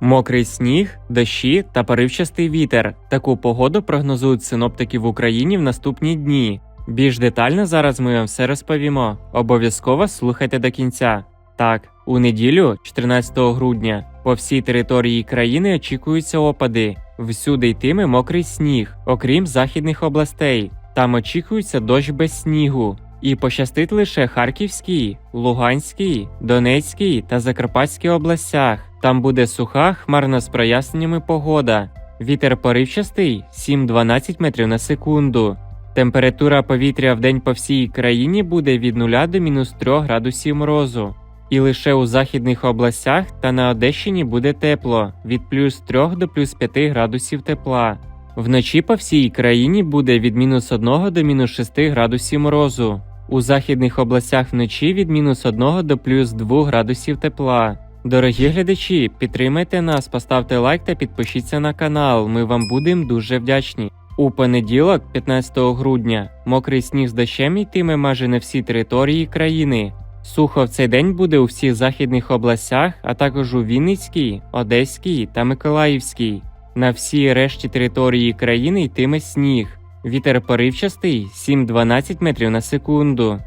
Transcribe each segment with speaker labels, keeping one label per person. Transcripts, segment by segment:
Speaker 1: Мокрий сніг, дощі та поривчастий вітер. Таку погоду прогнозують синоптики в Україні в наступні дні. Більш детально зараз ми вам все розповімо. Обов'язково слухайте до кінця. Так, у неділю, 14 грудня, по всій території країни очікуються опади. Всюди йтиме мокрий сніг, окрім західних областей. Там очікується дощ без снігу. І пощастить лише Харківській, Луганській, Донецькій та Закарпатській областях. Там буде суха, хмарна з проясненнями погода. Вітер поривчастий 7-12 метрів на секунду. Температура повітря в день по всій країні буде від 0 до мінус 3 градусів морозу. І лише у західних областях та на Одещині буде тепло від плюс 3 до плюс 5 градусів тепла. Вночі по всій країні буде від мінус 1 до мінус 6 градусів морозу. У західних областях вночі від мінус 1 до плюс 2 градусів тепла. Дорогі глядачі, підтримайте нас, поставте лайк та підпишіться на канал. Ми вам будемо дуже вдячні. У понеділок, 15 грудня, мокрий сніг з дощем йтиме майже на всій території країни. Сухо в цей день буде у всіх західних областях, а також у Вінницькій, Одеській та Миколаївській. На всій решті території країни йтиме сніг. Вітер поривчастий 7-12 метрів на секунду.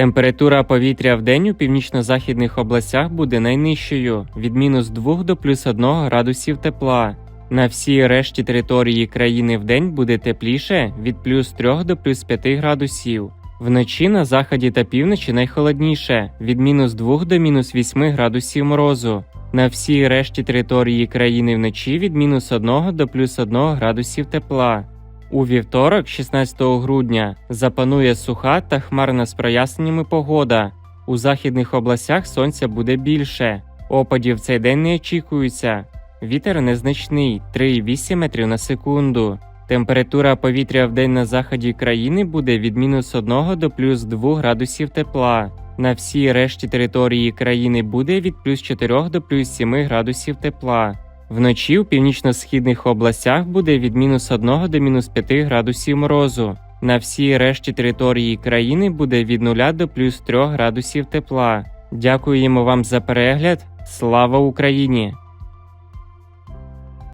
Speaker 1: Температура повітря в день у північно-західних областях буде найнижчою від мінус 2 до плюс 1 градусів тепла. На всій решті території країни в день буде тепліше від плюс 3 до плюс 5 градусів. Вночі на заході та півночі найхолодніше від мінус 2 до мінус 8 градусів морозу. На всій решті території країни вночі від мінус 1 до плюс 1 градусів тепла. У вівторок, 16 грудня, запанує суха та хмарна з проясненнями погода. У західних областях сонця буде більше. Опадів цей день не очікується. Вітер незначний 3,8 метрів на секунду. Температура повітря в день на заході країни буде від мінус 1 до плюс 2 градусів тепла. На всій решті території країни буде від плюс 4 до плюс 7 градусів тепла. Вночі у північно-східних областях буде від мінус 1 до мінус 5 градусів морозу. На всій решті території країни буде від 0 до плюс 3 градусів тепла. Дякуємо вам за перегляд. Слава Україні!